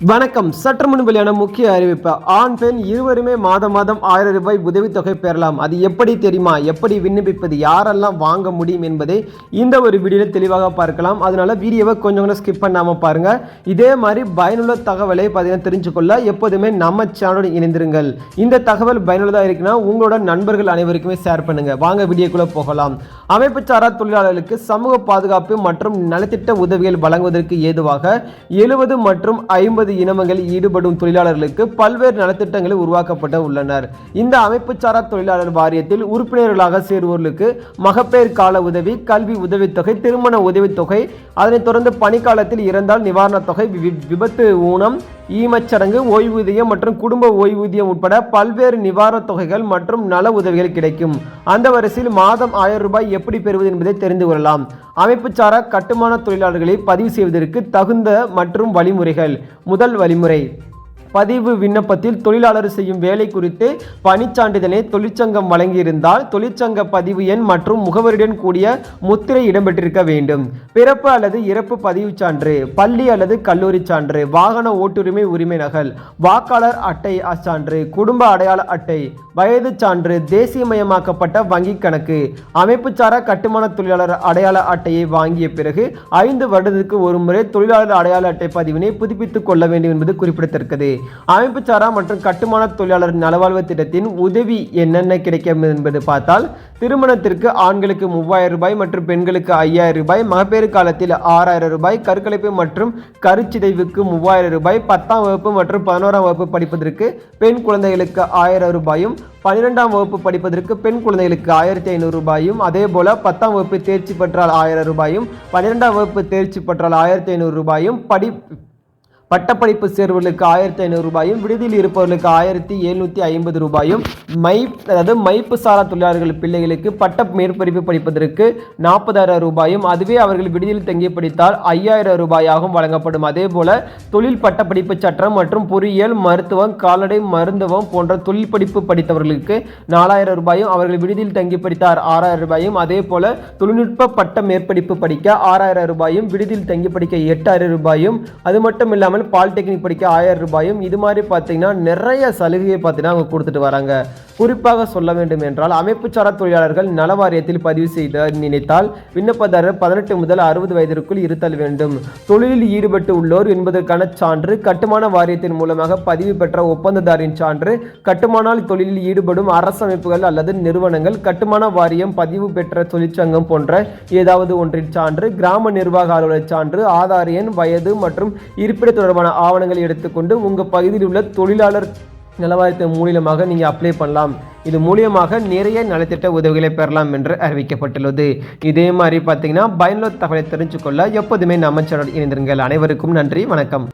வணக்கம். சற்று முன் வெளியான முக்கிய அறிவிப்பு. ஆண் பெண் இருவருமே மாதம் மாதம் ஆயிரம் ரூபாய் உதவித்தொகை பெறலாம். அது எப்படி தெரியுமா? எப்படி விண்ணப்பிப்பது? யாரெல்லாம் வாங்க முடியும் என்பதை இந்த ஒரு வீடியோவில் தெளிவாக பார்க்கலாம். அதனால வீடியோவை கொஞ்சம் கூட ஸ்கிப் பண்ணாமல் பாருங்க. இதே மாதிரி பயனுள்ள தகவலை பார்த்தீங்கன்னா தெரிஞ்சுக்கொள்ள எப்போதுமே நம்ம சேனலோடு இணைந்திருங்கள். இந்த தகவல் பயனுள்ளதாக இருக்குன்னா உங்களோட நண்பர்கள் அனைவருக்குமே ஷேர் பண்ணுங்க. வாங்க வீடியோக்குள்ளே போகலாம். அமைப்பு சாரா தொழிலாளர்களுக்கு சமூக பாதுகாப்பு மற்றும் நலத்திட்ட உதவிகள் வழங்குவதற்கு ஏதுவாக எழுபது மற்றும் ஐம்பது இனமங்களில் ஈடுபடும் தொழிலாளர்களுக்கு பல்வேறு நலத்திட்டங்கள் உருவாக்கப்பட்டு உள்ளனர். இந்த அமைப்பு சாரா தொழிலாளர் வாரியத்தில் உறுப்பினர்களாக சேருவோர்களுக்கு மகப்பேறு கால உதவி கல்வி உதவித்தொகை திருமண உதவித்தொகை அதனைத் தொடர்ந்து பணிக்காலத்தில் இறந்தால் நிவாரணத் தொகை விபத்து ஊனம் ஈமச்சடங்கு ஓய்வூதியம் மற்றும் குடும்ப ஓய்வூதியம் உட்பட பல்வேறு நிவாரணத் தொகைகள் மற்றும் நல உதவிகள் கிடைக்கும். அந்த வரிசையில் மாதம் ஆயிரம் ரூபாய் எப்படி பெறுவது என்பதை தெரிந்து கொள்ளலாம். அமைப்புச்சாரா கட்டுமான தொழிலாளர்களை பதிவு செய்வதற்கு தகுந்த மற்றும் வழிமுறைகள். முதல் வழிமுறை. பதிவு விண்ணப்பத்தில் தொழிலாளர் செய்யும் வேலை குறித்து பணிச்சான்றிதழை தொழிற்சங்கம் வழங்கியிருந்தால் தொழிற்சங்க பதிவு எண் மற்றும் முகவரியுடன் கூடிய முத்திரை இடம்பெற்றிருக்க வேண்டும். பிறப்பு அல்லது இறப்பு பதிவு சான்று பள்ளி அல்லது கல்லூரி சான்று வாகன ஓட்டுரிமை உரிமை நகல் வாக்காளர் அட்டை சான்று குடும்ப அடையாள அட்டை வயது சான்று தேசியமயமாக்கப்பட்ட வங்கிக் கணக்கு அமைப்புச்சாரா கட்டுமான தொழிலாளர் அடையாள அட்டையை வாங்கிய பிறகு ஐந்து வருடத்துக்கு ஒரு முறை தொழிலாளர் அடையாள அட்டை பதிவினை புதுப்பித்துக் கொள்ள வேண்டும் என்பது குறிப்பிடத்தக்கது. அமைப்புச்சாரா மற்றும் கட்டுமான தொழிலாளர் நலவாழ்வு திட்டத்தின் உதவி என்னென்ன கிடைக்கும் என்பது பார்த்தால் திருமணத்திற்கு ஆண்களுக்கு மூவாயிரம் ரூபாய் மற்றும் பெண்களுக்கு ஐயாயிரம் ரூபாய் மகப்பேறு காலத்தில் ஆறாயிரம் ரூபாய் கருக்கலைப்பு மற்றும் கருச்சிதைவுக்கு மூவாயிரம் ரூபாய் பத்தாம் வகுப்பு மற்றும் பதினோராம் வகுப்பு படிப்பதற்கு பெண் குழந்தைகளுக்கு ஆயிரம் ரூபாயும் பன்னிரெண்டாம் வகுப்பு படிப்பதற்கு பெண் குழந்தைகளுக்கு ஆயிரத்தி ஐநூறு ரூபாயும் அதே போல பத்தாம் வகுப்பு தேர்ச்சி பெற்றால் ஆயிரம் ரூபாயும் பன்னிரெண்டாம் வகுப்பு தேர்ச்சி பெற்றால் ஆயிரத்தி ஐநூறு ரூபாயும் படி பட்டப்படிப்பு சேர்வர்களுக்கு ஆயிரத்தி ஐநூறு ரூபாயும் விடுதியில் இருப்பவர்களுக்கு ஆயிரத்தி எழுநூற்றி ஐம்பது ரூபாயும் மை அதாவது மைப்பு சாரா தொழிலாளர்கள் பிள்ளைகளுக்கு பட்ட மேற்படிப்பு படிப்பதற்கு நாற்பதாயிரம் ரூபாயும் அதுவே அவர்கள் விடுதியில் தங்கி படித்தால் ஐயாயிரம் ரூபாயாகவும் வழங்கப்படும். அதே போல தொழில் பட்டப்படிப்பு சட்டம் மற்றும் பொறியியல் மருத்துவம் கால்நடை மருத்துவம் போன்ற தொழில் படிப்பு படித்தவர்களுக்கு நாலாயிரம் ரூபாயும் அவர்கள் விடுதியில் தங்கி படித்தார் ஆறாயிரம் ரூபாயும். அதே போல தொழில்நுட்ப பட்ட மேற்படிப்பு படிக்க ஆறாயிரம் ரூபாயும் விடுதியில் தங்கி படிக்க எட்டாயிரம் ரூபாயும். அது மட்டும் இல்லாமல் பாலிடெக்னிக் படிக்க ஆயிரம் ரூபாயும். இது மாதிரி பார்த்தீங்கன்னா நிறைய சலுகையை பார்த்தீங்கன்னா அவங்க கொடுத்துட்டு வராங்க. குறிப்பாக சொல்ல வேண்டும் என்றால் அமைப்புச்சாரா தொழிலாளர்கள் நல வாரியத்தில் பதிவு செய்த நினைத்தால் விண்ணப்பதாரர் பதினெட்டு முதல் அறுபது வயதிற்குள் இருத்தல் வேண்டும். தொழிலில் ஈடுபட்டு உள்ளோர் என்பதற்கான சான்று கட்டுமான வாரியத்தின் மூலமாக பதிவு பெற்ற ஒப்பந்ததாரின் சான்று கட்டுமானால் தொழிலில் ஈடுபடும் அரசு அமைப்புகள் அல்லது நிறுவனங்கள் கட்டுமான வாரியம் பதிவு பெற்ற தொழிற்சங்கம் போன்ற ஏதாவது ஒன்றின் சான்று கிராம நிர்வாக அலுவலர் சான்று ஆதார் எண் வயது மற்றும் இருப்பிட தொடர்பான ஆவணங்களை எடுத்துக்கொண்டு உங்கள் பகுதியில் உள்ள தொழிலாளர் நலவாரியத்தின் மூலியமாக நீங்கள் அப்ளை பண்ணலாம். இது மூலியமாக நிறைய நலத்திட்ட உதவிகளை பெறலாம் என்று அறிவிக்கப்பட்டுள்ளது. இதே மாதிரி பார்த்தீங்கன்னா பயனுள்ள தகவலை தெரிஞ்சுக்கொள்ள எப்போதுமே நம்ம சேனல் இணைந்திருங்கள். அனைவருக்கும் நன்றி. வணக்கம்.